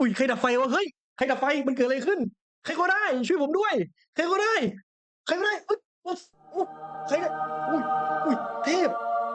อุ้ยใครดับไฟวะเฮ้ยใครดับไฟมันเกิดอะไรขึ้น ใครก็ได้ ช่วยผมด้วย ใครก็ได้ ใครก็ได้อุ๊ยอุ๊ยอุ๊ยใครได้อุ้ยอุ้ยเทพ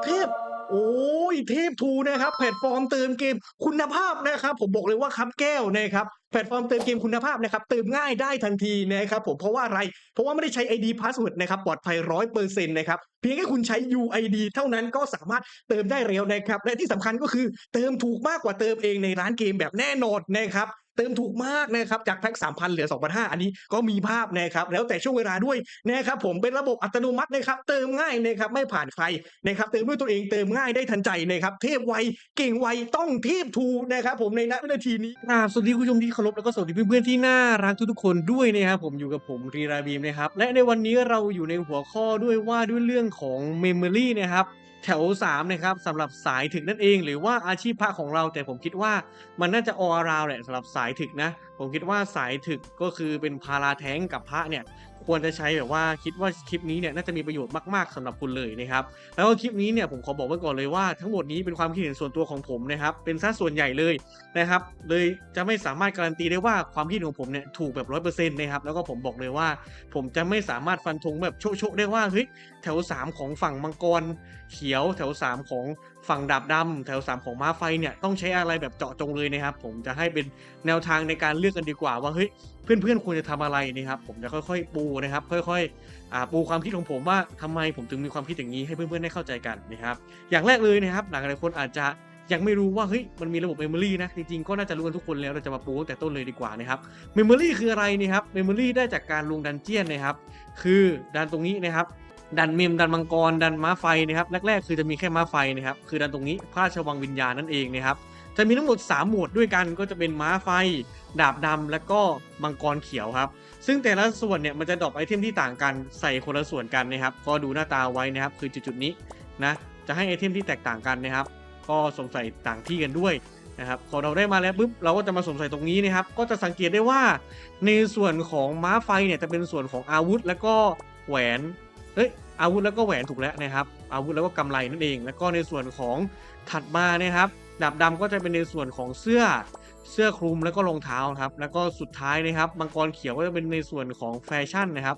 เทพ โอ้ยเทพทูนะครับแพลตฟอร์มเติมเกมคุณภาพนะครับ ผมบอกเลยว่าครับแก้วนะครับแพลตฟอร์มเติมเกมคุณภาพนะครับเติมง่ายได้ทันทีนะครับผมเพราะว่าอะไร เพราะว่าไม่ได้ใช้ ID Password นะครับปลอดภัยร้อยเปอร์เซ็นต์นะครับเพียงแค่คุณใช้ UID เท่านั้นก็สามารถเติมได้เร็วนะครับ และที่สำคัญก็คือเติมถูกมากกว่าเติมเองในร้านเกมแบบแน่นอนนะครับ เติมถูกมากนะครับจากแพ็ก3,000เหลือ2,500อันนี้ก็มีภาพนะครับแล้วแต่ช่วงเวลาด้วยนะครับผมเป็นระบบอัตโนมัตินะครับเติมง่ายนะครับไม่ผ่านใครนะครับเติมด้วยตัวเองเติมง่ายได้ทันใจนะครับเทพไวเก่งไวต้องเทพทูนะครับผมในณวินาทีนี้สวัสดีคุณผู้ชมที่เคารพแล้วก็สวัสดีเพื่อนๆที่น่ารักทุกๆคนด้วยนะครับผมอยู่กับผมรีราบีมนะครับและในวันนี้เราอยู่ในหัวข้อด้วยว่าด้วยเรื่องของ Memory นะครับ แถว3นะครับสำหรับสายถึกนั่นเอง หรือว่าอาชีพพระของเราแต่ผมคิดว่ามันน่าจะ all around แหละสำหรับสายถึกนะ ผมคิดว่าสายถึกก็คือเป็นพาราแท้งกับพระเนี่ยควรจะใช้แบบว่าคิดว่าคลิปนี้เนี่ยน่าจะมีประโยชน์มากๆสำหรับคุณเลยนะครับแล้วก็คลิปนี้เนี่ยผมขอบอกไว้ก่อนเลยว่าทั้งหมดนี้เป็นความคิดเห็นส่วนตัวของผมนะครับเป็นซะส่วนใหญ่เลยนะครับเลยจะไม่สามารถการันตีได้ว่าความคิดของผมเนี่ยถูกแบบร้อยเปอร์เซ็นต์นะครับแล้วก็ผมบอกเลยว่า ผมจะไม่สามารถฟันธงแบบโชะๆได้ว่าเฮ้ยแถว 3 ของฝั่งมังกรเขียวแถว 3 ของฝั่งดาบดำแถว 3 ของม้าไฟเนี่ยต้องใช้อะไรแบบเจาะจงเลยนะครับ ผมจะให้เป็นแนวทางในการเลือกกันดีกว่าว่าเฮ้ยเพื่อนๆควรจะทำอะไรนะครับ ผมจะค่อยๆ ปูนะครับ ค่อยๆปูความคิดของผมว่าทำไมผมถึงมีความคิดอย่างนี้ให้เพื่อนๆได้เข้าใจกันนะครับอย่างแรกเลยนะครับหลายหลายคนอาจจะยังไม่รู้ว่าเฮ้ยมันมีระบบ Memory นะ จริงๆ ก็น่าจะรู้กันทุกคนแล้วเราจะมาปูตั้งแต่ต้นเลยดีกว่านะครับ Memory คืออะไรนี่ครับ Memory ได้จากการลงดันเจียนนะครับ คือดันตรงนี้นะครับ ดันเมมดันมังกรดันม้าไฟนะครับแรกๆคือจะมีแค่ม้าไฟนะครับคือดันตรงนี้พระราชวังวิญญาณนั่นเองนะครับจะมีทั้งหมด 3 หมวดด้วยกันก็จะเป็นม้าไฟ ดาบดำและก็มังกรเขียวครับ ซึ่งแต่ละส่วนเนี่ยมันจะดรอปไอเทมที่ต่างกันใส่คนละส่วนกันนะครับ ก็ดูหน้าตาไว้นะครับ คือจุดๆนี้นะจะให้ไอเทมที่แตกต่างกันนะครับ ก็สวมใส่ต่างที่กันด้วยนะครับพอเราได้มาแล้วปุ๊บเราก็จะมาสวมใส่ตรงนี้นะครับ ก็จะสังเกตได้ว่า ในส่วนของม้าไฟเนี่ยจะเป็นส่วนของอาวุธ แล้วก็แหวน เฮ้ยอาวุธแล้วก็แหวนถูกแล้วนะครับ อาวุธแล้วก็กำไรนั่นเอง แล้วก็ในส่วนของถัดมานะครับดาบดำก็จะเป็นในส่วนของเสื้อเสื้อคลุมแล้วก็รองเท้าครับ แล้วก็สุดท้ายนะครับมังกรเขียวก็จะเป็นในส่วนของแฟชั่นนะครับ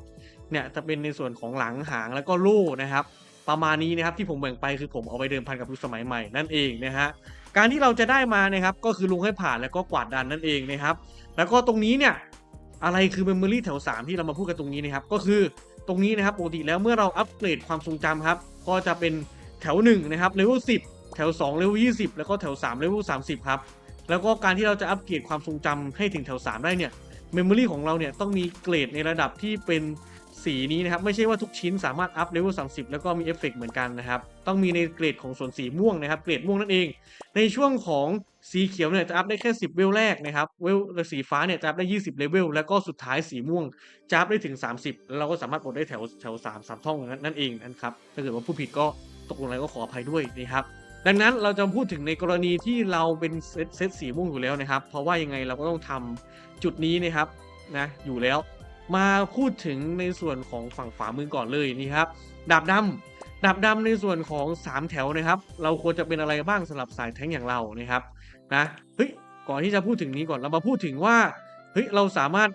เนี่ยจะเป็นในส่วนของหลังหางแล้วก็ลู่นะครับ ประมาณนี้นะครับที่ผมแบ่งไปคือผมเอาไปเดิมพันกับยุคสมัยใหม่นั่นเองนะฮะการที่เราจะได้มานะครับก็คือลงให้ผ่านแล้วก็กวาดดันนั่นเองนะครับ แล้วก็ตรงนี้เนี่ยอะไรคือ Memory แถว 3 ที่เรามาพูดกันตรงนี้นะครับก็คือ ตรงนี้นะครับปกติแล้วเมื่อเราอัปเกรดความทรงจำครับ ก็จะเป็นแถว1นะครับเลเวล10 แถว2เลเวล20 แล้วก็แถว3เลเวล30 ครับ แล้วก็การที่เราจะอัปเกรดความทรงจำให้ถึงแถว 3 ได้เนี่ยเมมโมรีของเราเนี่ยต้องมีเกรดในระดับที่เป็น สีนี้นะครับ ไม่ใช่ว่าทุกชิ้นสามารถอัพเลเวล30 แล้วก็มีเอฟเฟกเหมือนกันนะครับ ต้องมีในเกรดของส่วนสีม่วงนะครับ เกรดม่วงนั่นเอง ในช่วงของสีเขียวเนี่ยจะอัพได้แค่ 10 เวลแรกนะครับเวลสีฟ้าเนี่ยจะอัพได้ 20 เลเวลแล้วก็สุดท้ายสีม่วงจะอัพได้ถึง 30 แล้วเราก็สามารถปลดได้แถวแถว3 3ท่องนั่นเองนะครับถ้าเกิดว่าผู้ผิดก็ตกลงอะไรก็ขออภัยด้วยนะครับดังนั้นเราจะพูดถึงในกรณีที่เราเป็นเซตเซตสีม่วงอยู่แล้วนะครับ เพราะว่ายังไงเราก็ต้องทำจุดนี้นะครับนะอยู่แล้ว มาพูดถึงในส่วนของฝั่งขวามือก่อนเลยนี่ครับ ดาบดำดาบดำในส่วนของ 3 แถวนะครับ เราควรจะเป็นอะไรบ้างสำหรับสายแท้งอย่างเรานะครับนะเฮ้ยก่อนที่จะพูดถึงนี้ก่อนเรามาพูดถึงว่าเฮ้ยเราสามารถ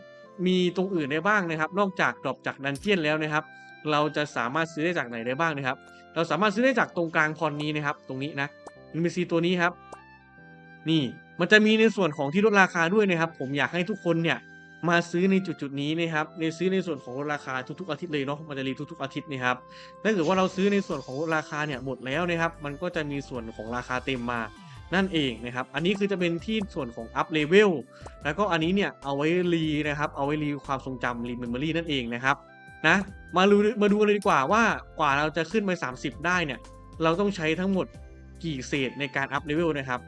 มีตรงอื่นได้บ้างนะครับ นอกจากดรอปจากดันเจียนแล้วนะครับ เราจะสามารถซื้อได้จากไหนได้บ้างนะครับ เราสามารถซื้อได้จากตรงกลางพรนี้นะครับ ตรงนี้นะ NPC ตัวนี้ครับ นี่มันจะมีในส่วนของที่ลดราคาด้วยนะครับ ผมอยากให้ทุกคนเนี่ย มาซื้อในจุดจุดๆนี้นะครับในซื้อในส่วนของลดราคาทุกๆอาทิตย์เลยเนาะมันจะรีทุกๆอาทิตย์นะครับถ้าเกิดว่าเราซื้อในส่วนของลดราคาเนี่ยหมดแล้วนะครับ มันก็จะมีส่วนของราคาเต็มมานั่นเองนะครับ อันนี้คือจะเป็นที่ส่วนของอัพเลเวลแล้วก็อันนี้เนี่ยเอาไว้รีนะครับ เอาไว้รีความทรงจำรีเมมโมรีนั่นเองนะครับนะมาดูมาดูเลยดีกว่าว่ากว่าเราจะขึ้นไป 30 ได้เนี่ย เราต้องใช้ทั้งหมดกี่เศษในการอัพเลเวลนะครับ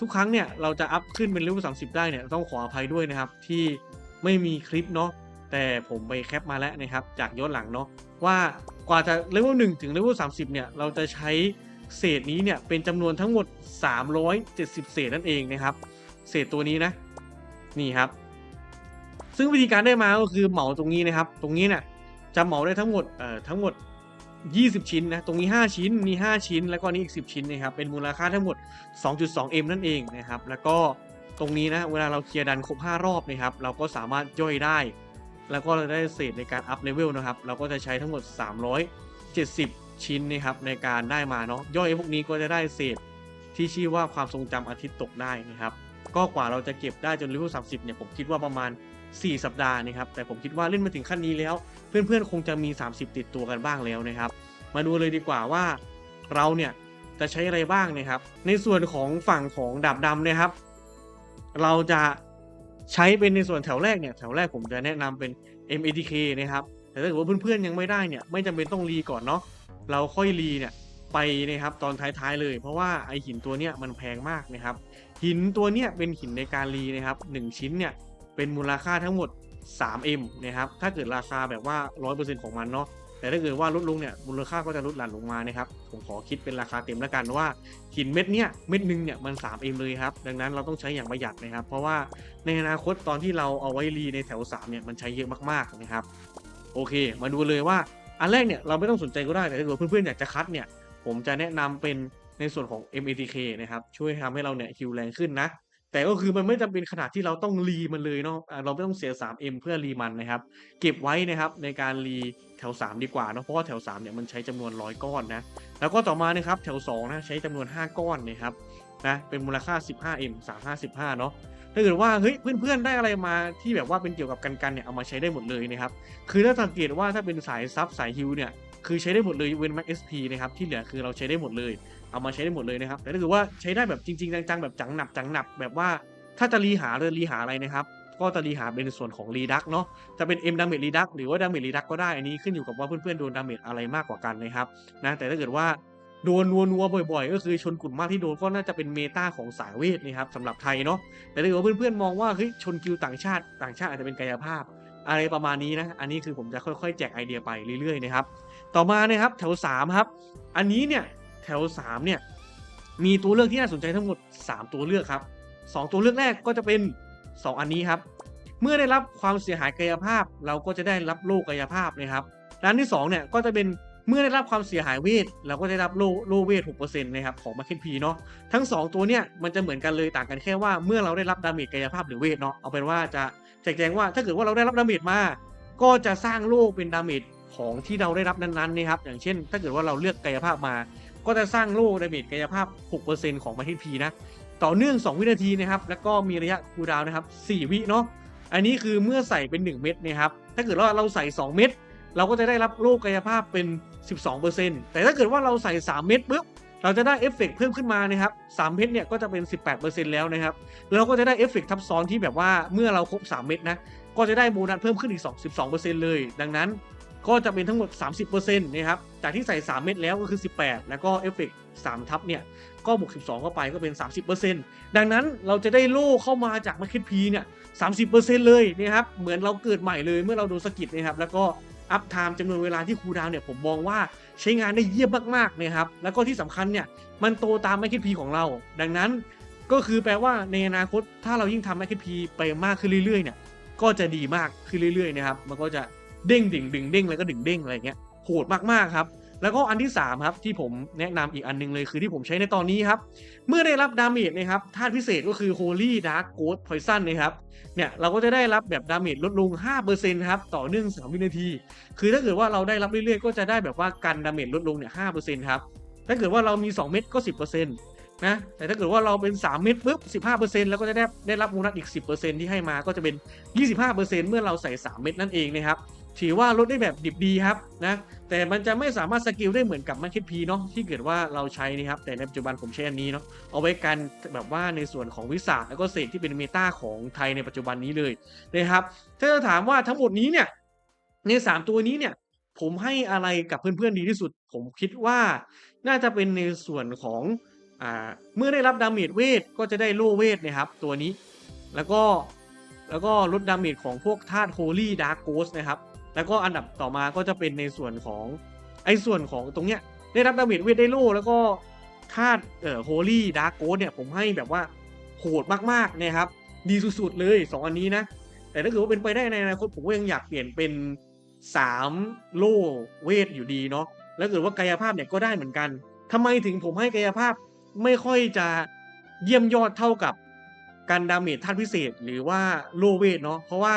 ทุกครั้งเนี่ยเราจะอัพขึ้นเป็นเลเวล30 ได้เนี่ยต้องขออภัยด้วยนะครับที่ ไม่มีคลิปเนาะแต่ผมไปแคปมาแล้วนะครับจากย้อนหลังเนาะว่ากว่าจะเลเวล1ถึงเลเวล30เนี่ยเราจะใช้เศษนี้เนี่ยเป็นจำนวนทั้งหมด 370 เศษนั่นเองนะครับ เศษตัวนี้นะ นี่ครับ ซึ่งวิธีการได้มาก็คือเหมาตรงนี้นะครับ ตรงนี้เนี่ยจะเหมาได้ทั้งหมดเอ่อทั้งหมด 20 ชิ้นนะ ตรงนี้ 5 ชิ้นมี5ชิ้น แล้วก็นี่อีก 10 ชิ้นนะครับ เป็นมูลค่าทั้งหมด 2.2M นั่นเองนะครับ แล้วก็ ตรงนี้นะเวลาเราเคลียร์ดันครบ 5 รอบนะครับ เราก็สามารถย่อยได้ แล้วก็เราได้เศษในการอัพเลเวลนะครับ เราก็จะใช้ทั้งหมด 370 ชิ้นนะครับในการได้มาเนาะย่อยพวกนี้ก็จะได้เศษที่ชื่อว่าความทรงจำอาทิตย์ตกได้นะครับ ก็กว่าเราจะเก็บได้จนเลเวล30 เนี่ยผมคิดว่าประมาณ 4 สัปดาห์นะครับ แต่ผมคิดว่าเล่นมาถึงขั้นนี้แล้ว เพื่อนๆคงจะมี 30 ติดตัวกันบ้างแล้วนะครับ มาดูเลยดีกว่าว่าเราเนี่ยจะใช้อะไรบ้างนะครับ ในส่วนของฝั่งของดาบดำนะครับ เราจะใช้เป็นในส่วนแถวแรกเนี่ยแถวแรกผมจะแนะนำเป็น MATK นะครับแต่ถ้าเกิดว่าเพื่อนๆยังไม่ได้เนี่ยไม่จำเป็นต้องรีก่อนเนาะเราค่อยรีเนี่ยไปนะครับตอนท้ายๆเลย เพราะว่าไอหินตัวเนี้ยมันแพงมากนะครับ หินตัวเนี้ยเป็นหินในการรีนะครับหนึ่งชิ้นเนี่ยเป็นมูลค่าทั้งหมด 3M นะครับถ้าเกิดราคาแบบว่า 100%ของมันเนาะ แต่ถ้าเกิดว่าลดลงเนี่ยมูลค่าก็จะลดหลั่นลงมานะครับผมขอคิดเป็นราคาเต็มแล้วกันว่าหินเม็ดเนี้ยเม็ดหนึ่งเนี่ยมัน 3M เลยครับดังนั้นเราต้องใช้อย่างประหยัดนะครับ เพราะว่าในอนาคตตอนที่เราเอาไว้รีในแถว3เนี่ยมันใช้เยอะมากๆนะครับโอเค มาดูเลยว่าอันแรกเนี่ยเราไม่ต้องสนใจก็ได้แต่ถ้าเกิดเพื่อนๆอยากจะคัดเนี่ยผมจะแนะนำเป็นในส่วนของ MATK นะครับช่วยทำให้เราเนี่ยฮิวแรงขึ้นนะ แต่ก็คือมันไม่จำเป็นขนาดที่เราต้องรีมันเลยเนาะเราไม่ต้องเสีย 3M เพื่อรีมันนะครับ เก็บไว้นะครับในการรีแถว 3 ดีกว่าเนาะเพราะว่าแถว3เนี่ยมันใช้จำนวนร้อยก้อนนะแล้วก็ต่อมานะครับแถว2นะใช้จำนวน 5 ก้อนนะครับนะเป็นมูลค่า 15M 355เนาะถ้าเกิดว่าเฮ้ยเพื่อนๆได้อะไรมาที่แบบว่าเป็นเกี่ยวกับกันกันเนี่ยเอามาใช้ได้หมดเลยนะครับคือถ้าสังเกตว่าถ้าเป็นสายซับสายฮิวเนี่ยคือใช้ได้หมดเลยเว้น Max SP นะครับที่เหลือคือเราใช้ได้หมดเลย เอามาใช้ได้หมดเลยนะครับ แต่ถ้าเกิดว่าใช้ได้แบบจริง ๆ จังๆแบบจังหนับจังหนับแบบว่าถ้าจะรีหาเลยรีหาอะไรนะครับ ก็จะรีหาเป็นส่วนของรีดักเนาะจะเป็น M damage รีดักหรือว่า damage รีดักก็ได้อันนี้ขึ้นอยู่กับว่าเพื่อนๆโดน damage อะไรมากกว่ากันนะครับนะแต่ถ้าเกิดว่าโดนนัวนัวๆบ่อยๆ ก็คือชนกลุ่มมากที่โดนก็น่าจะเป็นเมตาของสายเวทนะครับสำหรับไทยเนาะแต่ถ้าเกิดว่าเพื่อนๆมองว่าเฮ้ยชนกิวต่างชาติต่างชาติอาจจะเป็นกายภาพ อะไรประมาณนี้นะอันนี้คือผมจะค่อยๆ แจกไอเดียไปเรื่อยๆนะครับต่อมานะครับแถว3ครับอันนี้เนี่ย แถว 3 เนี่ย มีตัวเลือกที่น่าสนใจทั้งหมด 3 ตัวเลือกครับ 2 ตัวเลือกแรกก็จะเป็น 2 อันนี้ครับ เมื่อได้รับความเสียหายกายภาพ เราก็จะได้รับโล่กายภาพนะครับด้านที่2เนี่ยก็จะเป็นเมื่อได้รับความเสียหายเวท เราก็จะได้รับโลโลเวท 6%นะครับของมาเคนพีเนาะทั้ง 2 ตัวเนี่ยมันจะเหมือนกันเลยต่างกันแค่ว่าเมื่อเราได้รับดาเมจกายภาพหรือเวทเนาะเอาเป็นว่าจะแจกแจงว่าถ้าเกิดว่าเราได้รับดาเมจมา ก็จะสร้างโล่เป็นดาเมจของที่เราได้รับนั้นๆนะครับอย่างเช่น ถ้าเกิดว่าเราเลือกกายภาพมา ก็จะสร้างโล่ดาเมจกายภาพ 6%ของมาที่พีนะ ต่อเนื่อง 2 วินาทีนะครับ แล้วก็มีระยะคูลดาวน์นะครับ 4 วิเนาะ อันนี้คือเมื่อใส่เป็น 1 เม็ดนะครับ ถ้าเกิดว่าเราใส่ 2 เม็ดเราก็จะได้รับโล่กายภาพเป็น 12%แต่ถ้าเกิดว่าเราใส่ 3 เม็ดปุ๊บ เราจะได้เอฟเฟกต์เพิ่มขึ้นมานะครับ3เม็ดเนี่ยก็จะเป็น 18%แล้วนะครับ เราก็จะได้เอฟเฟกต์ทับซ้อนที่แบบว่าเมื่อเราครบ 3 เม็ดนะ ก็จะได้โบนัสเพิ่มขึ้นอีก 2 12%เลย ดังนั้น ก็จะเป็นทั้งหมด 30%นะครับ จากที่ใส่ 3 เม็ดแล้วก็คือ 18 แล้วก็เอฟเฟกต์3ทับเนี่ย ก็บวก 12 เข้าไปก็เป็น 30%ดังนั้นเราจะได้โล่เข้ามาจากมาร์เก็ตพีเนี่ย30%เลยนะครับ เหมือนเราเกิดใหม่เลยเมื่อเราโดนสกิดนะครับ แล้วก็อัพไทม์จำนวนเวลาที่คูดาวเนี่ยผมมองว่าใช้งานได้เยี่ยมมากๆนะครับ แล้วก็ที่สำคัญเนี่ยมันโตตามมาร์เก็ตพีของเรา ดังนั้นก็คือแปลว่าในอนาคตถ้าเรายิ่งทำมาร์เก็ตพีไปมากขึ้นเรื่อยๆเนี่ยก็จะดีมากขึ้นเรื่อยๆนะครับมันก็จะ เด้งดิ่งดิ่งเด้งแล้วก็ดิ่งเด้งอะไรเงี้ยโหดมากๆครับ แล้วก็อันที่ 3 ครับ ที่ผมแนะนำอีกอันหนึงเลยคือที่ผมใช้ในตอนนี้ครับ เมื่อได้รับดาเมจนะครับธาตุพิเศษก็คือ Holy Dark Ghost Poison นะครับเนี่ยเราก็จะได้รับแบบดาเมจลดลง 5%ครับต่อเนื่อง 3 วินาที คือถ้าเกิดว่าเราได้รับเรื่อยๆ ก็จะได้แบบว่ากันดาเมจลดลงเนี่ย5%ครับถ้าเกิดว่าเรามี 2 เม็ดก็ 10%นะแต่ถ้าเกิดว่าเราเป็น 3 เม็ดปุ๊บ 15%แล้วก็จะได้ได้รับโบนัสอีก 10%ที่ให้มาก็จะเป็น 25%เมื่อเราใส่ 3 เม็ดนั่นเองนะครับ ถือว่าลดได้แบบดิบดีครับนะแต่มันจะไม่สามารถสกิลได้เหมือนกับมาร์เก็ตพีเนาะที่เกิดว่าเราใช้นี่ครับแต่ในปัจจุบันผมใช้อันนี้เนาะเอาไว้กันแบบว่าในส่วนของวิสาแล้วก็เศษที่เป็นเมตาของไทยในปัจจุบันนี้เลยนะครับถ้าจะถามว่าทั้งหมดนี้เนี่ยใน 3 ตัวนี้เนี่ยผมให้อะไรกับเพื่อนๆดีที่สุด ผมคิดว่าน่าจะเป็นในส่วนของอ่าเมื่อได้รับดาเมจเวทก็จะได้โล่เวทนะครับตัวนี้ แล้วก็แล้วก็ลดดาเมจของพวกธาตุ Holy Dark Ghost นะครับ แล้วก็อันดับต่อมาก็จะเป็นในส่วนของไอ้ส่วนของตรงเนี้ยได้รับดาเมจเวทได้โล่แล้วก็ธาตุเอ่อ Holy Dark Ghost เนี่ยผมให้แบบว่าโหดมากๆเนะครับ ดีสุดๆเลย 2 อันนี้นะ แต่ถ้าเกิดว่าเป็นไปได้ในอนาคตผมก็ยังอยากเปลี่ยนเป็น 3 โล่เวทอยู่ดีเนาะแล้วเกิดว่ากายภาพเนี่ยก็ได้เหมือนกันทำไมถึงผมให้กายภาพไม่ค่อยจะเยี่ยมยอดเท่ากับกันดาเมจธาตุพิเศษ หรือว่าโลเวทเนาะเพราะว่า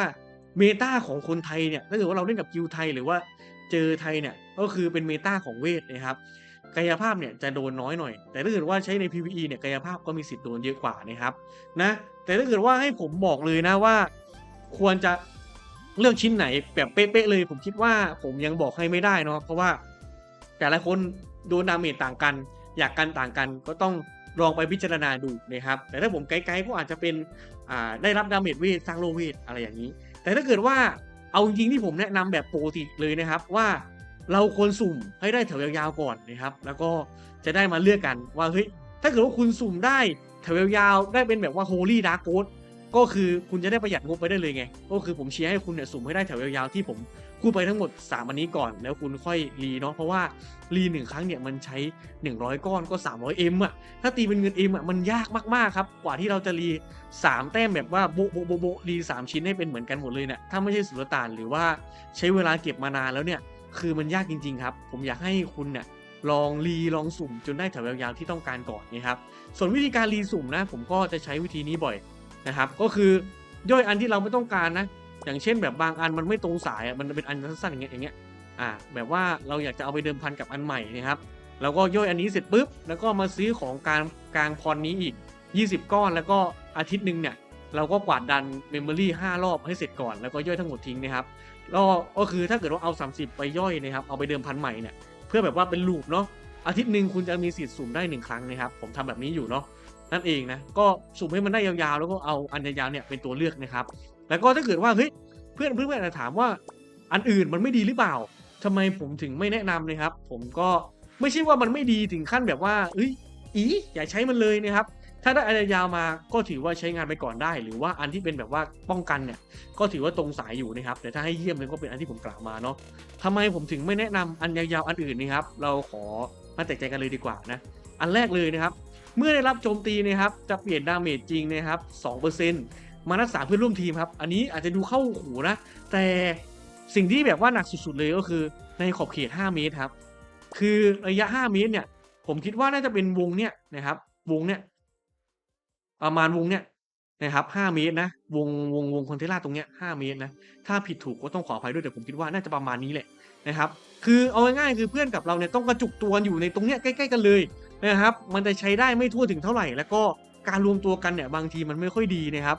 เมตาของคนไทยเนี่ยถ้าเกิดว่าเราเล่นกับกิลด์ไทยหรือว่าเจอไทยเนี่ยก็คือเป็นเมตาของเวทนะครับกายภาพเนี่ยจะโดนน้อยหน่อย แต่ถ้าเกิดว่าใช้ใน PVE เนี่ยกายภาพก็มีสิทธิ์โดนเยอะกว่านะครับนะแต่ถ้าเกิดว่าให้ผมบอกเลยนะว่า ควรจะเลือกชิ้นไหนแบบเป๊ะๆเลย ผมคิดว่าผมยังบอกให้ไม่ได้เนาะเพราะว่า แต่ละคนโดนดาเมจต่างกัน อยากกันต่างกันก็ต้องลองไปพิจารณาดูนะครับ แต่ถ้าผมไกด์ๆก็อาจจะเป็นได้รับดาเมจเวทสร้างโลเวทอะไรอย่างนี้ แต่ถ้าเกิดว่าเอาจริงๆที่ผมแนะนำแบบปกติเลยนะครับว่าเราควรสุ่มให้ได้แถวยาวๆก่อนนะครับ แล้วก็จะได้มาเลือกกันว่าเฮ้ยถ้าเกิดว่าคุณสุ่มได้แถวยาวๆได้เป็นแบบว่า Holy Dark Ghost ก็คือคุณจะได้ประหยัดงบไปได้เลยไง ก็คือผมเชียร์ให้คุณเนี่ยสุ่มให้ได้แถวยาวๆที่ผม พูดไปทั้งหมด 3 อันนี้ก่อนแล้วคุณค่อยรีเนาะเพราะว่ารีหนึ่งครั้งเนี่ยมันใช้ 100 ก้อนก็ 300 M อะถ้าตีเป็นเงิน M อะมันยากมากๆครับกว่าที่เราจะรี 3 แต้มแบบว่าโบโบโบโบรี3 ชิ้นให้เป็นเหมือนกันหมดเลยเนี่ยถ้าไม่ใช่สุลต่านหรือว่าใช้เวลาเก็บมานานแล้วเนี่ยคือมันยากจริง ๆ ครับ ผมอยากให้คุณเนี่ยลองรีลองสุ่มจนได้แถวยาวๆที่ต้องการก่อนนะครับ ส่วนวิธีการรีสุ่มนะผมก็จะใช้วิธีนี้บ่อยนะครับ ก็คือย่อยอันที่เราไม่ต้องการนะ อย่างเช่นแบบบางอันมันไม่ตรงสายอะมันเป็นอันสั้นๆอย่างเงี้ยอย่างเงี้ยอ่าแบบว่าเราอยากจะเอาไปเดิมพันกับอันใหม่นะครับแล้วก็ย่อยอันนี้เสร็จปุ๊บแล้วก็มาซื้อของกลางกลางพรนี้อีก 20 ก้อนแล้วก็อาทิตย์หนึ่งเนี่ยเราก็กวาดดันเมมโมรี่5รอบให้เสร็จก่อนแล้วก็ย่อยทั้งหมดทิ้งนะครับแล้วก็คือถ้าเกิดว่าเอา 30 ไปย่อยนะครับเอาไปเดิมพันใหม่เนี่ยเพื่อแบบว่าเป็นลูปเนาะอาทิตย์หนึ่งคุณจะมีสิทธิ์สุ่มได้หนึ่งครั้งนะครับ ผมทำแบบนี้อยู่เนาะนั่นเองนะก็สุ่มให้มันได้ยาวๆ แล้วก็เอาอันยาวๆเนี่ยเป็นตัวเลือกนะครับ แล้วก็ถ้าเกิดว่าเฮ้ยเพื่อนเพื่อนๆอาจจะถามว่าอันอื่นมันไม่ดีหรือเปล่าทำไมผมถึงไม่แนะนำนะครับ ผมก็ไม่ใช่ว่ามันไม่ดีถึงขั้นแบบว่าเอ้ยอีอย่าใช้มันเลยนะครับ ถ้าได้อันยาวๆมาก็ถือว่าใช้งานไปก่อนได้ หรือว่าอันที่เป็นแบบว่าป้องกันเนี่ย ก็ถือว่าตรงสายอยู่นะครับ แต่ถ้าให้เยี่ยมเลยก็เป็นอันที่ผมกล่าวมาเนาะทำไมผมถึงไม่แนะนำอันยาวๆอันอื่นนะครับ เราขอมาแตกใจกันเลยดีกว่านะ อันแรกเลยนะครับ เมื่อได้รับโจมตีนะครับ จะเปลี่ยนดาเมจจริงนะครับ2% มารักษาเพื่อนร่วมทีมครับ อันนี้อาจจะดูเข้าหูนะ แต่สิ่งที่แบบว่าหนักสุดๆเลยก็คือในขอบเขต 5 เมตรครับ คือระยะ 5 เมตรเนี่ย ผมคิดว่าน่าจะเป็นวงเนี่ยนะครับ วงเนี่ย ประมาณวงเนี่ยนะครับ5เมตรนะ วงวงวงคอนเทนเนอร์ตรงเนี้ย5เมตรนะ ถ้าผิดถูกก็ต้องขออภัยด้วยแต่ผมคิดว่าน่าจะประมาณนี้แหละนะครับ คือเอาง่ายๆคือเพื่อนกับเราเนี่ยต้องกระจุกตัวอยู่ในตรงเนี้ยใกล้ๆกันเลยนะครับ มันจะใช้ได้ไม่ทั่วถึงเท่าไหร่ แล้วก็การรวมตัวกันเนี่ยบางทีมันไม่ค่อยดีนะครับ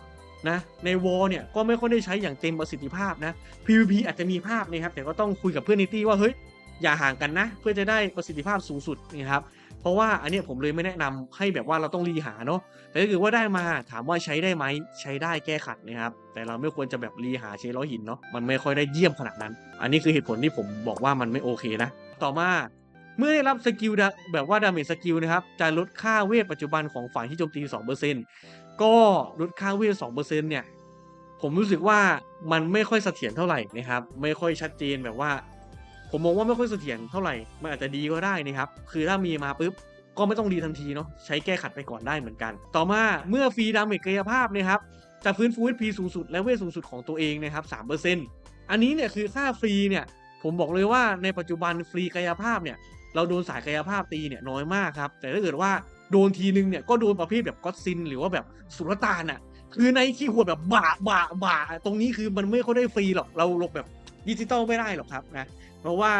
นะในวอลเนี่ยก็ไม่ค่อยได้ใช้อย่างเต็มประสิทธิภาพนะ PVP อาจจะมีภาพนะครับแต่ก็ต้องคุยกับเพื่อนในตี้ว่าเฮ้ยอย่าห่างกันนะ เพื่อจะได้ประสิทธิภาพสูงสุดนะครับเพราะว่าอันนี้ผมเลยไม่แนะนำให้แบบว่าเราต้องรีหาเนาะแต่ถ้าเกิดว่าได้มาถามว่าใช้ได้ไหมใช้ได้แก้ขัดนะครับแต่เราไม่ควรจะแบบรีหาเชล้อหินเนาะมันไม่ค่อยได้เยี่ยมขนาดนั้น อันนี้คือเหตุผลที่ผมบอกว่ามันไม่โอเคนะต่อมาเมื่อได้รับสกิลแบบว่าดาเมจสกิลนะครับจะลดค่าเวทปัจจุบันของฝ่ายที่โจมตี 2% ก็ลดค่าเวท2%เนี่ย ผมรู้สึกว่ามันไม่ค่อยเสถียรเท่าไหร่นะครับ ไม่ค่อยชัดเจนแบบว่า ผมมองว่าไม่ค่อยเสถียรเท่าไหร่ มันอาจจะดีก็ได้นะครับ คือถ้ามีมาปุ๊บก็ไม่ต้องดีทันทีเนาะ ใช้แก้ขัดไปก่อนได้เหมือนกัน ต่อมาเมื่อฟรีดาเมจกายภาพนะครับ จะฟื้นฟู HP สูงสุดและเวทสูงสุดของตัวเองนะครับ3%อันนี้เนี่ยคือค่าฟรีเนี่ย ผมบอกเลยว่าในปัจจุบันฟรีกายภาพเนี่ย เราโดนสายกายภาพตีเนี่ยน้อยมากครับ แต่ถ้าเกิดว่า โดนทีนึงเนี่ยก็โดนประเภทแบบก็ตซิน หรือว่าแบบสุลต่านอะ คือในขี้หัวแบบบาบาบาตรงนี้คือมันไม่ค่อยได้ฟรีหรอกเราหลบแบบดิจิตอลไม่ได้หรอกครับนะเพราะว่า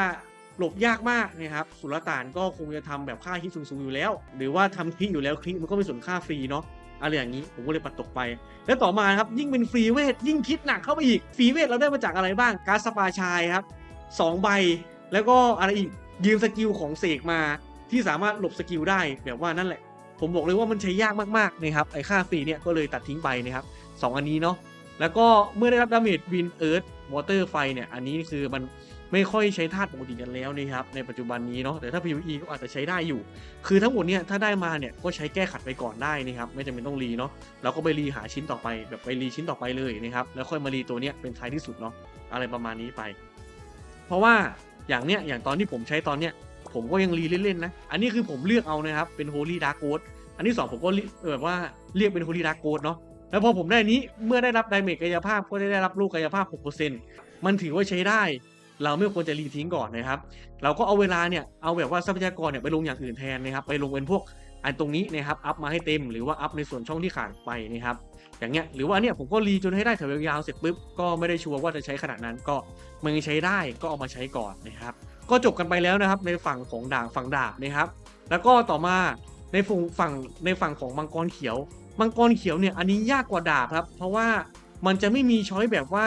หลบยากมากนะครับสุลต่านก็คงจะทำแบบค่าคิดสูงๆอยู่แล้ว หรือว่าทำคลิกอยู่แล้วคลิกมันก็เป็นส่วนค่าฟรีเนาะอะไรอย่างนี้ผมก็เลยปัดตกไป แล้วต่อมาครับยิ่งเป็นฟรีเวทยิ่งคิดหนักเข้าไปอีกฟรีเวทเราได้มาจากอะไรบ้างการสปาชายครับสองใบแล้วก็อะไรอีกยืมสกิลของเสกมา ที่สามารถหลบสกิลได้แบบว่านั่นแหละ ผมบอกเลยว่ามันใช้ยากมากๆนะครับไอ้ค่าฟรีเนี่ยก็เลยตัดทิ้งไปนะครับสองอันนี้เนาะแล้วก็เมื่อได้รับดาเมจวินเอิร์ธวอเตอร์ไฟเนี่ยอันนี้คือมันไม่ค่อยใช้ธาตุปกติกันแล้วนะครับในปัจจุบันนี้เนาะแต่ถ้า PVE ก็อาจจะใช้ได้อยู่ คือทั้งหมดเนี่ยถ้าได้มาเนี่ยก็ใช้แก้ขัดไปก่อนได้นะครับไม่จำเป็นต้องรีเนาะเราก็ไปรีหาชิ้นต่อไปแบบไปรีชิ้นต่อไปเลยนะครับแล้วค่อยมารีตัวเนี้ยเป็นท้ายที่สุดเนาะอะไรประมาณนี้ไป เพราะว่าอย่างเนี้ยอย่างตอนที่ผมใช้ตอนเนี้ย ผมก็ยังรีเล่นๆนะ อันนี้คือผมเลือกเอานะครับ เป็น Holy Dark Ghost อันที่สองผมก็แบบว่าเรียกเป็น Holy Dark Ghost เนาะ แล้วพอผมได้นี้เมื่อได้รับไดเมจกายภาพก็ได้ได้รับลูกกายภาพ 6%มันถือว่าใช้ได้ เราไม่ควรจะรีทิ้งก่อนนะครับ เราก็เอาเวลาเนี่ย เอาแบบว่าทรัพยากรเนี่ยไปลงอย่างอื่นแทนนะครับ ไปลงเป็นพวกอันตรงนี้นะครับอัพมาให้เต็มหรือว่าอัพในส่วนช่องที่ขาดไปนะครับอย่างเงี้ยหรือว่าเนี้ยผมก็รีจนให้ได้แถวยาวๆเสร็จปุ๊บก็ไม่ได้ชัวร์ว่าจะใช้ขนาดนั้นก็มันใช้ได้ก็เอามาใช้ก่อนนะครับ ก็จบกันไปแล้วนะครับ ในฝั่งของด่าบฝั่งดาบนะครับ แล้วก็ต่อมาในฝั่งฝั่งในฝั่งของมังกรเขียว มังกรเขียวเนี่ยอันนี้ยากกว่าดาบครับ เพราะว่ามันจะไม่มีช้อยแบบว่า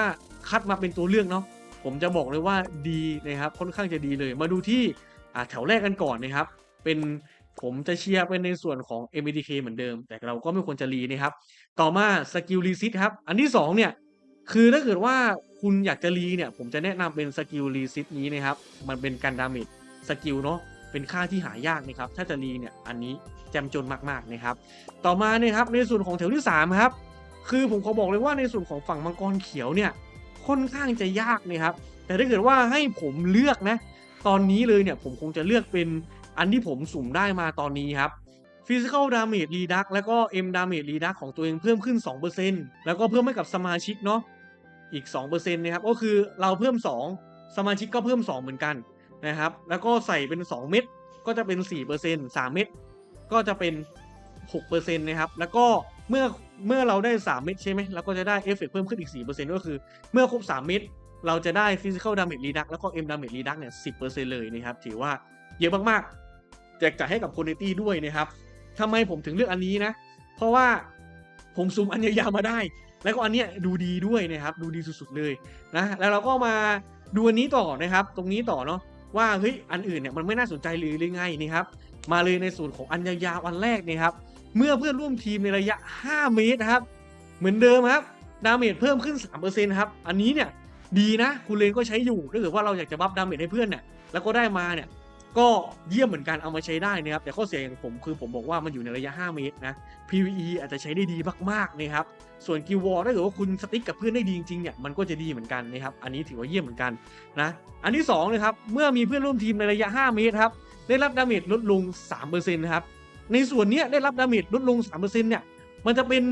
คัดมาเป็นตัวเลือกเนาะผมจะบอกเลยว่าดีนะครับค่อนข้างจะดีเลย มาดูที่แถวแรกกันก่อนนะครับ เป็นผมจะเชียร์เป็นในส่วนของ mdk เหมือนเดิม แต่เราก็ไม่ควรจะรีนะครับ ต่อมาสกิลรีซิตครับ อันที่ 2 เนี่ย คือถ้าเกิดว่าคุณอยากจะรีเนี่ย ผมจะแนะนำเป็นสกิลรีซิตนี้นะครับ มันเป็นการดาเมจสกิลเนาะเป็นค่าที่หายากนะครับ ถ้าจะรีเนี่ย อันนี้แจมจนมากๆนะครับ ต่อมาเนี่ยครับในส่วนของแถวที่ 3 ครับ คือผมขอบอกเลยว่าในส่วนของฝั่งมังกรเขียวเนี่ย ค่อนข้างจะยากนะครับ แต่ถ้าเกิดว่าให้ผมเลือกนะ ตอนนี้เลยเนี่ยผมคงจะเลือกเป็นอันที่ผมสุ่มได้มาตอนนี้ครับ Physical Damage Reduct แล้วก็ M Damage Reduct ของตัวเองเพิ่มขึ้น 2%แล้วก็เพิ่มให้กับสมาชิกเนาะ อีก2%นะครับก็คือเราเพิ่ม 2 สมาชิกก็เพิ่ม 2 เหมือนกันนะครับ แล้วก็ใส่เป็น 2 เม็ดก็จะเป็น 4% 3 เม็ดก็จะเป็น 6%นะครับ แล้วก็เมื่อเมื่อเราได้ 3 เม็ดใช่ไหมเราก็จะได้เอฟเฟกเพิ่มขึ้นอีก 4%ก็คือ เมื่อครบ 3 เม็ดเราจะได้ Physical Damage Reduct แล้วก็ M Damage Reduct เนี่ย 10%เลยนะครับ ถือว่าเยอะมากๆ แจกจ่ายให้กับ Community ด้วยนะครับทำไมผมถึงเลือกอันนี้นะ เพราะว่าผมซูมอันยาวๆมาได้ แล้วก็อันเนี้ยดูดีด้วยนะครับดูดีสุดๆเลยนะแล้วเราก็มาดูอันนี้ต่อนะครับ ตรงนี้ต่อเนาะว่าเฮ้ยอันอื่นเนี่ยมันไม่น่าสนใจหรือหรือไงนี่ครับมาเลยในส่วนของอันยาวๆอันแรกนี่ครับเมื่อเพื่อนร่วมทีมในระยะ 5 เมตรนะครับ เหมือนเดิมครับดาเมจเพิ่มขึ้น 3%ครับอันนี้เนี่ยดีนะคุณเลนก็ใช้อยู่ถ้าเกิดว่าเราอยากจะบัฟดาเมจให้เพื่อนเนี่ยแล้วก็ได้มาเนี่ย ก็เยี่ยมเหมือนกันเอามาใช้ได้นะครับ แต่ข้อเสียอย่างผมคือผมบอกว่ามันอยู่ในระยะ 5 เมตรนะ PVE อาจจะใช้ได้ดีมากๆนะครับ ส่วนกิววอลถ้าเกิดว่าคุณสติ๊กกับเพื่อนได้ดีจริงๆเนี่ยมันก็จะดีเหมือนกันนะครับ อันนี้ถือว่าเยี่ยมเหมือนกันนะ อันที่2นะครับ เมื่อมีเพื่อนร่วมทีมในระยะ 5 เมตรครับ ได้รับดาเมจลดลง 3%นะครับ ในส่วนนี้ได้รับดาเมจลดลง 3%เนี่ย มันจะเป็น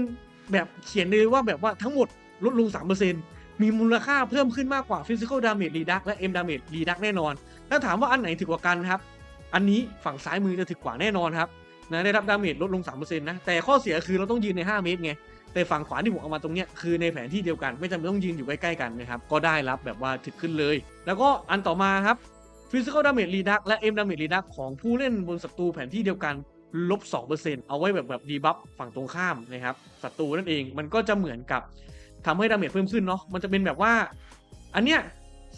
แบบเขียนเลยว่าแบบว่าทั้งหมดลดลง 3% มีมูลค่าเพิ่มขึ้นมากกว่า Physical Damage Reduct และ M Damage Reduct แน่นอน ถ้าถามว่าอันไหนถือกว่ากันครับ อันนี้ฝั่งซ้ายมือจะถึกกว่าแน่นอนครับนะได้รับดาเมจลดลง 3%นะ แต่ข้อเสียคือเราต้องยืนใน 5 เมตรไง แต่ฝั่งขวาที่ผมเอามาตรงเนี้ยคือในแผนที่เดียวกัน ไม่จำเป็นต้องยืนอยู่ใกล้ๆกันนะครับ ก็ได้รับแบบว่าถึกขึ้นเลย แล้วก็อันต่อมาครับ Physical Damage Reduct และ M Damage Reduct ของผู้เล่นบนศัตรูแผนที่เดียวกันลบ2%เอาไว้แบบแบบดีบัฟฝั่งตรงข้ามนะครับศัตรูนั่นเองมันก็จะเหมือนกับ ทำให้ดาเมจเพิ่มขึ้นเนาะมันจะเป็นแบบว่า อันเนี้ย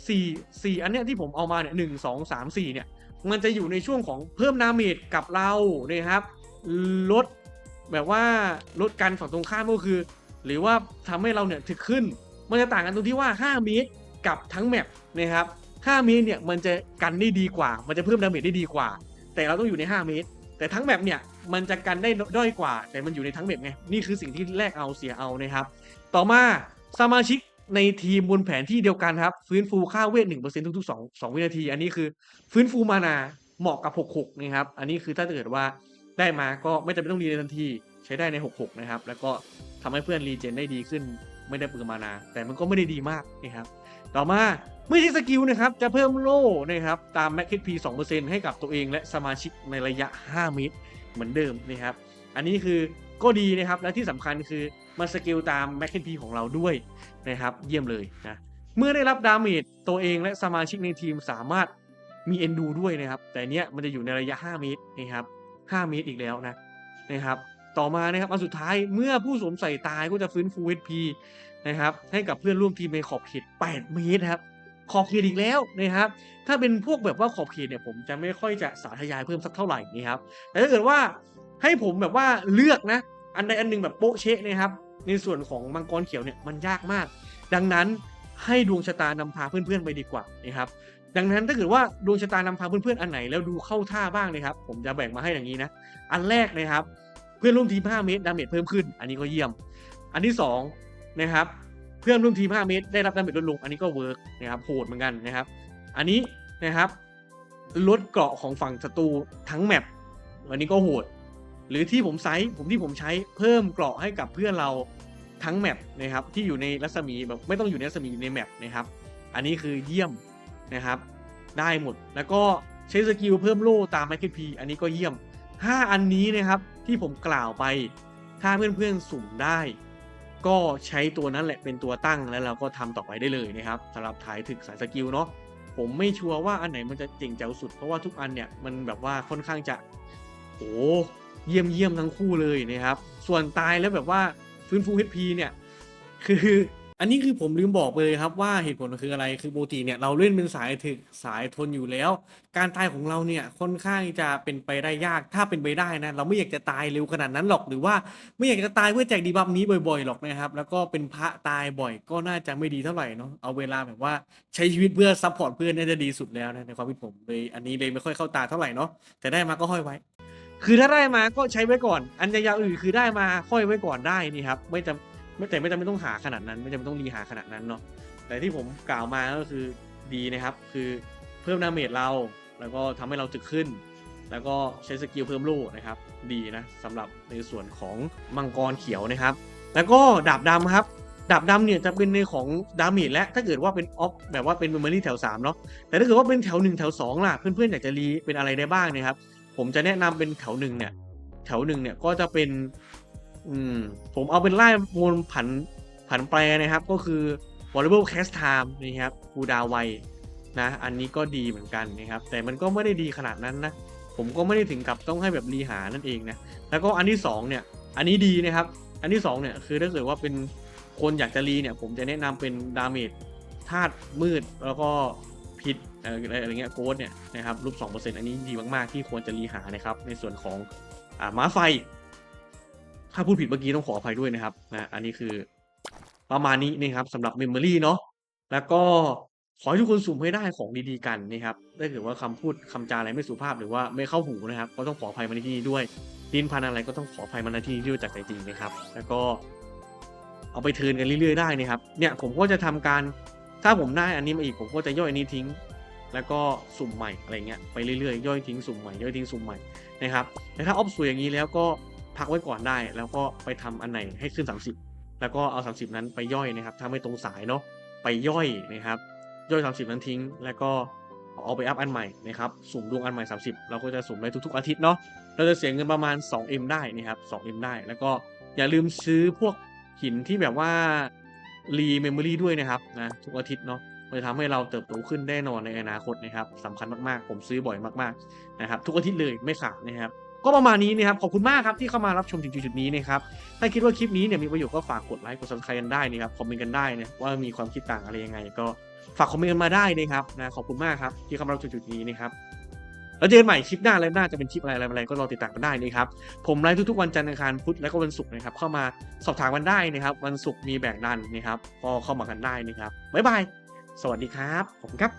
สี่สี่อันเนี้ยที่ผมเอามาเนี่ยหนึ่งสองสามสี่เนี่ย มันจะอยู่ในช่วงของเพิ่มดาเมจกับเราเนะครับ ลดแบบว่าลดการฝั่งตรงข้ามก็คือ หรือว่าทำให้เราเนี่ยถึกขึ้น มันจะต่างกันตรงที่ว่า 5 เมตรกับทั้งแมปนะครับ5เมตรเนี่ยมันจะกันได้ดีกว่า มันจะเพิ่มดาเมจได้ดีกว่า แต่เราต้องอยู่ใน 5 เมตร แต่ทั้งแมปเนี่ย มันจะกันได้ด้อยกว่า แต่มันอยู่ในทั้งแมปไง นี่คือสิ่งที่แลกเอาเสียเอานะครับ ต่อมาสมาชิกในทีมบนแผนที่เดียวกันครับ ฟื้นฟูค่าเวท1%ทุกๆ2 2วินาที อันนี้คือฟื้นฟูมานาเหมาะกับ66นะครับ อันนี้คือถ้าเกิดว่าได้มาก็ไม่จำเป็นต้องรีในทันที ใช้ได้ใน66นะครับ แล้วก็ทำให้เพื่อนรีเจนได้ดีขึ้น ไม่ได้เปลืองมานา แต่มันก็ไม่ได้ดีมากนะครับ ต่อมาเมื่อใช้สกิลนะครับ จะเพิ่มโล่นะครับ ตามแม็กคิดพี2%ให้กับตัวเองและสมาชิกในระยะ5เมตร เหมือนเดิมนะครับ อันนี้คือก็ดีนะครับ และที่สำคัญคือมันสกิลตามแม็กคิดพีของเราด้วยนะครับ เยี่ยมเลยนะ เมื่อได้รับดาเมจตัวเองและสมาชิกในทีมสามารถมีเอนดูด้วยนะครับ แต่เนี้ยมันจะอยู่ในระยะ 5 เมตรนะครับ 5 เมตรอีกแล้วนะนะครับ ต่อมานะครับอันสุดท้ายเมื่อผู้สวมใส่ตายก็จะฟื้นฟู HP นะครับให้กับเพื่อนร่วมทีมในขอบเขต 8 เมตรครับ ขอบเขตอีกแล้วนะครับ ถ้าเป็นพวกแบบว่าขอบเขตเนี่ยผมจะไม่ค่อยจะสาธยายเพิ่มสักเท่าไหร่นะครับแต่ถ้าเกิดว่าให้ผมแบบว่าเลือกนะ อันใดอันหนึ่งแบบโป๊ะเชะนะครับ ในส่วนของมังกรเขียวเนี่ยมันยากมาก ดังนั้นให้ดวงชะตานำพาเพื่อนๆไปดีกว่านะครับดังนั้นถ้าเกิดว่าดวงชะตานำพาเพื่อนๆอันไหนแล้วดูเข้าท่าบ้างนะครับ ผมจะแบ่งมาให้อย่างนี้นะ อันแรกนะครับ เพื่อนร่วมทีม 5 เมตรดาเมจเพิ่มขึ้น อันนี้ก็เยี่ยม อันที่2นะครับ เพื่อนร่วมทีม 5 เมตร ได้รับดาเมจลดลง อันนี้ก็เวิร์กนะครับโหดเหมือนกันนะครับ อันนี้นะครับลดเกราะของฝั่งศัตรูทั้งแมปอันนี้ก็โหด หรือที่ผมไซส์ผมที่ผมใช้เพิ่มเกราะให้กับเพื่อนเราทั้งแมปนะครับที่อยู่ในรัศมีแบบไม่ต้องอยู่ในรัศมีในแมปนะครับ อันนี้คือเยี่ยมนะครับ ได้หมดแล้วก็ใช้สกิลเพิ่มโล่ตามแมคคิพีอันนี้ก็เยี่ยม 5 อันนี้นะครับที่ผมกล่าวไปถ้าเพื่อนๆสุ่มได้ ก็ใช้ตัวนั้นแหละเป็นตัวตั้งแล้วเราก็ทำต่อไปได้เลยนะครับสำหรับถ่ายถึกสายสกิลเนาะผมไม่ชัวร์ว่าอันไหนมันจะเจ๋งแจ๋วสุดเพราะว่าทุกอันเนี่ยมันแบบว่าค่อนข้างจะโอ้เยี่ยมเยี่ยมทั้งคู่เลยนะครับ ส่วนตายแล้วแบบว่าฟื้นฟู HP เนี่ย คือ อันนี้คือผมลืมบอกไปเลยครับว่าเหตุผลมันคืออะไร คือปกติเนี่ยเราเล่นเป็นสายถึกสายทนอยู่แล้ว การตายของเราเนี่ยค่อนข้างจะเป็นไปได้ยาก ถ้าเป็นไปได้นะเราไม่อยากจะตายเร็วขนาดนั้นหรอก หรือว่าไม่อยากจะตายเพื่อแจกดีบัฟนี้บ่อยๆหรอกนะครับ แล้วก็เป็นพระตายบ่อยก็น่าจะไม่ดีเท่าไหร่เนาะ เอาเวลาแบบว่าใช้ชีวิตเพื่อซัพพอร์ตเพื่อนน่าจะดีสุดแล้วนะในความคิดผมเลย อันนี้เลยไม่ค่อยเข้าตาเท่าไหร่เนาะ แต่ได้มาก็ห้อยไว้คือถ้าได้มาก็ใช้ไว้ก่อน อันยาวๆอื่นคือได้มาห้อยไว้ก่อนได้นี่ครับ ไม่จำ ไม่แต่ไม่จำเป็นต้องหาขนาดนั้น ไม่จำเป็นต้องรีหาขนาดนั้นเนาะแต่ที่ผมกล่าวมาก็คือดีนะครับ คือเพิ่มดาเมจเรา แล้วก็ทำให้เราจึกขึ้น แล้วก็ใช้สกิลเพิ่มโล่นะครับ ดีนะสำหรับในส่วนของมังกรเขียวนะครับ แล้วก็ดาบดำครับดาบดำเนี่ยจะเป็นในของดาเมจและถ้าเกิดว่าเป็นออฟแบบว่าเป็นเมมโมรี่แถว3เนาะแต่ถ้าเกิดว่าเป็นแถว 1 แถว 2 ล่ะ เพื่อนๆอยากจะรีเป็นอะไรได้บ้างเนะครับ ผมจะแนะนำเป็นแถวหนึ่งเนี่ยแถวหนึ่งเนี่ยก็จะเป็น อืม ผมเอาเป็นไล่มวลผันผันแปรนะครับ ก็คือ variable cast time นะครับคูดาวไวนะ อันนี้ก็ดีเหมือนกันนะครับ แต่มันก็ไม่ได้ดีขนาดนั้นนะ ผมก็ไม่ได้ถึงกับต้องให้แบบรีหานั่นเองนะ แล้วก็อันที่สองเนี่ย อันนี้ดีนะครับ อันที่สองเนี่ย คือถ้าเกิดว่าเป็นคนอยากจะรีเนี่ย ผมจะแนะนำเป็นดาเมจธาตุมืดแล้วก็พิษเอ่ออะไรเงี้ยโกดเนี่ยนะครับรูป2%อันนี้ดีมาก ๆ ที่ควรจะรีหานะครับ ในส่วนของอม้าไฟ ถ้าพูดผิดเมื่อกี้ต้องขออภัยด้วยนะครับนะอันนี้คือประมาณนี้นะครับสำหรับ Memory เนาะแล้วก็ขอให้ทุกคนสุ่มให้ได้ของดีๆกันนะครับถ้าเกิดว่าคำพูดคำจาอะไรไม่สุภาพหรือว่าไม่เข้าหูนะครับ ก็ต้องขออภัยมาในที่นี้ด้วยดินพันอะไรก็ต้องขออภัยมาในที่นี้ด้วยจากใจจริงนะครับ แล้วก็ เอาไปเทิร์นกันเรื่อยๆได้นะครับเนี่ยผมก็จะทำการถ้าผมได้อันนี้มาอีกผมก็จะย่อยอันนี้ทิ้ง แล้วก็สุ่มใหม่อะไรเงี้ยไปเรื่อยๆย่อยทิ้งสุ่มใหม่ย่อยทิ้งสุ่มใหม่นะครับแต่ถ้าออฟสวยอย่างนี้แล้วก็ พักไว้ก่อนได้ แล้วก็ไปทำอันไหนให้ขึ้น 30 แล้วก็เอา 30 นั้นไปย่อยนะครับ ถ้าไม่ตรงสายเนาะไปย่อยนะครับ ย่อย 30 นั้นทิ้ง แล้วก็เอาไปอัพอันใหม่นะครับสุ่มดวงอันใหม่ 30 เราก็จะสุ่มได้ทุกๆ อาทิตย์เนาะเราจะเสียเงินประมาณ 2M ได้นะครับ 2M ได้ แล้วก็อย่าลืมซื้อพวกหินที่แบบว่ารีเมมโมรีด้วยนะครับนะทุกอาทิตย์เนาะมันจะทำให้เราเติบโตขึ้นแน่นอนในอนาคตนะครับสำคัญมากๆ ผมซื้อบ่อยมากๆนะครับ ทุกอาทิตย์เลยไม่ขาดนะครับ ก็ประมาณนี้นะครับ ขอบคุณมากครับที่เข้ามารับชมถึงจุดนี้นะครับ ถ้าคิดว่าคลิปนี้เนี่ยมีประโยชน์ก็ฝากกดไลค์กด subscribe กันได้นะครับ คอมเมนต์กันได้นะว่ามีความคิดต่างอะไรยังไง ก็ฝากคอมเมนต์มาได้นะครับนะขอบคุณมากครับที่เข้ามารับชมจุดนี้นะครับแล้วเจอกันใหม่คลิปหน้าแล้วหน่าจะเป็นคลิปอะไรอะไรอะไรก็รอติดตามกันได้นะครับ ผมไลฟ์ทุกๆวันจันทร์อังคารพุธและก็วันศุกร์นะครับ เข้ามาสอบถามกันได้นะครับ วันศุกร์มีแบ่งดันนะครับก็เข้ามากันได้นะครับบ๊ายบาย สวัสดีครับ ผมครับ